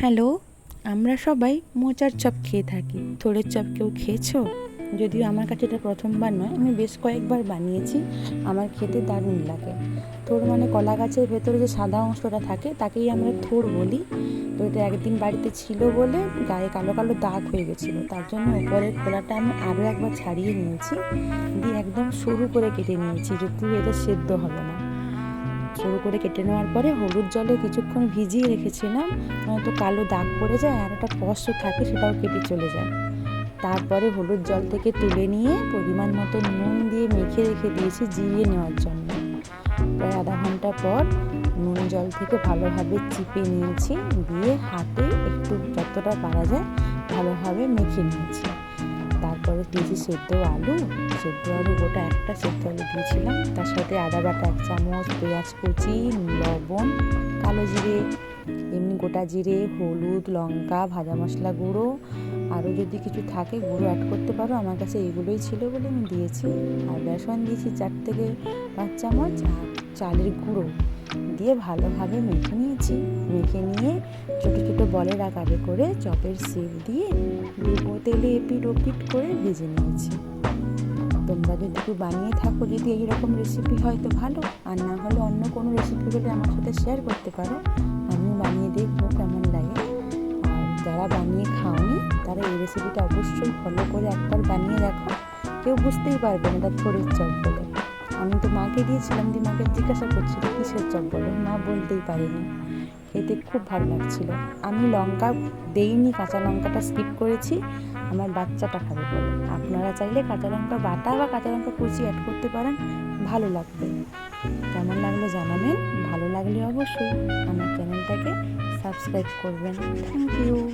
Hello, আমরা সবাই মোচার চপ খেয়ে থাকি। থোড়ের চপ কেউ খেয়েছো? যদিও আমার কাছে এটা প্রথমবার নয়, আমি বেশ কয়েকবার বানিয়েছি। আমার খেতে দারুণ লাগে। থোড় মানে কলা গাছের ভেতরে যে সাদা অংশটা থাকে, তাকেই আমরা থোড় বলি। তো এটা একদিন বাড়িতে ছিল বলে গায়ে কালো কালো দাগ হয়ে গেছিল। তার জন্য উপরের খোলাটা আমি আরও একবার ছাড়িয়ে নিয়েছি। দিয়ে একদম সরু করে কেটে নিয়েছি যেহেতু এটা সেদ্ধ হবে না। সরু করে কেটে নেওয়ার পরে হলুদ জলে কিছুক্ষণ ভিজিয়ে রেখেছিলাম, নয়তো কালো দাগ পড়ে যায় আর একটা পশ্চ থাকে সেটাও কেটে চলে যায়। তারপরে হলুদ জল থেকে তুলে নিয়ে পরিমাণ মতো নুন দিয়ে মেখে রেখে দিয়েছি জিরিয়ে নেওয়ার জন্য। প্রায় আধা ঘণ্টা পর নুন জল থেকে ভালোভাবে চিপে নিয়েছি, দিয়ে হাতে একটু যতটা পারা যায় ভালোভাবে মেখে নিয়েছি। তারপরে দিয়েছি সেদ্ধ আলু। সেদ্ধ আলু গোটা একটা সেদ্ধ আলু দিয়েছিলাম। তার সাথে আদা বাটা এক চামচ, পেঁয়াজ কুচি, লবণ, কালো জিরে, এমনি গোটা জিরে, হলুদ, লঙ্কা, ভাজা মশলা গুঁড়ো। আরও যদি কিছু থাকে, গুঁড়ো অ্যাড করতে পারো। আমার কাছে এগুলোই ছিল বলে আমি দিয়েছি। আর বেসন দিয়েছি চার থেকে পাঁচ চামচ, আর চালের গুঁড়ো। দিয়ে ভালোভাবে মেখে নিয়েছি। মেখে নিয়ে ছোটো ছোটো বলের আকারে করে চপের সেপ দিয়ে ডুবো তেলে এপিট ওপিট করে ভেজে নিয়েছি। তোমরা যদি একটু বানিয়ে থাকো, যদি এইরকম রেসিপি হয় তো ভালো। আর না হলে অন্য কোনো রেসিপি হলে আমার সাথে শেয়ার করতে পারো আমি বানিয়ে দেখব কেমন লাগে। আর যারা বানিয়ে খাওনি, তারা এই রেসিপিটা অবশ্যই ফলো করে একবার বানিয়ে দেখো। কেউ বুঝতেই পারবে না থোড়ের চপ বলে। আমি তো মাকে দিয়েছিলাম দিয়ে মাকে জিজ্ঞাসা করছিল, কিসের চপ বলে? মা বলতেই পারেনি। খেতে খুব ভালো লাগছিল। আমি লঙ্কা দেইনি, কাঁচা লঙ্কাটা স্কিপ করেছি। আমার বাচ্চাটা খাবে বলে। আপনারা চাইলে কাঁচা লঙ্কা বাটা বা কাঁচা লঙ্কা কুচি অ্যাড করতে পারেন। ভালো লাগবে। কেমন লাগল জানাবেন? ভালো লাগলে অবশ্যই আমার চ্যানেলটাকে সাবস্ক্রাইব করবেন। Thank you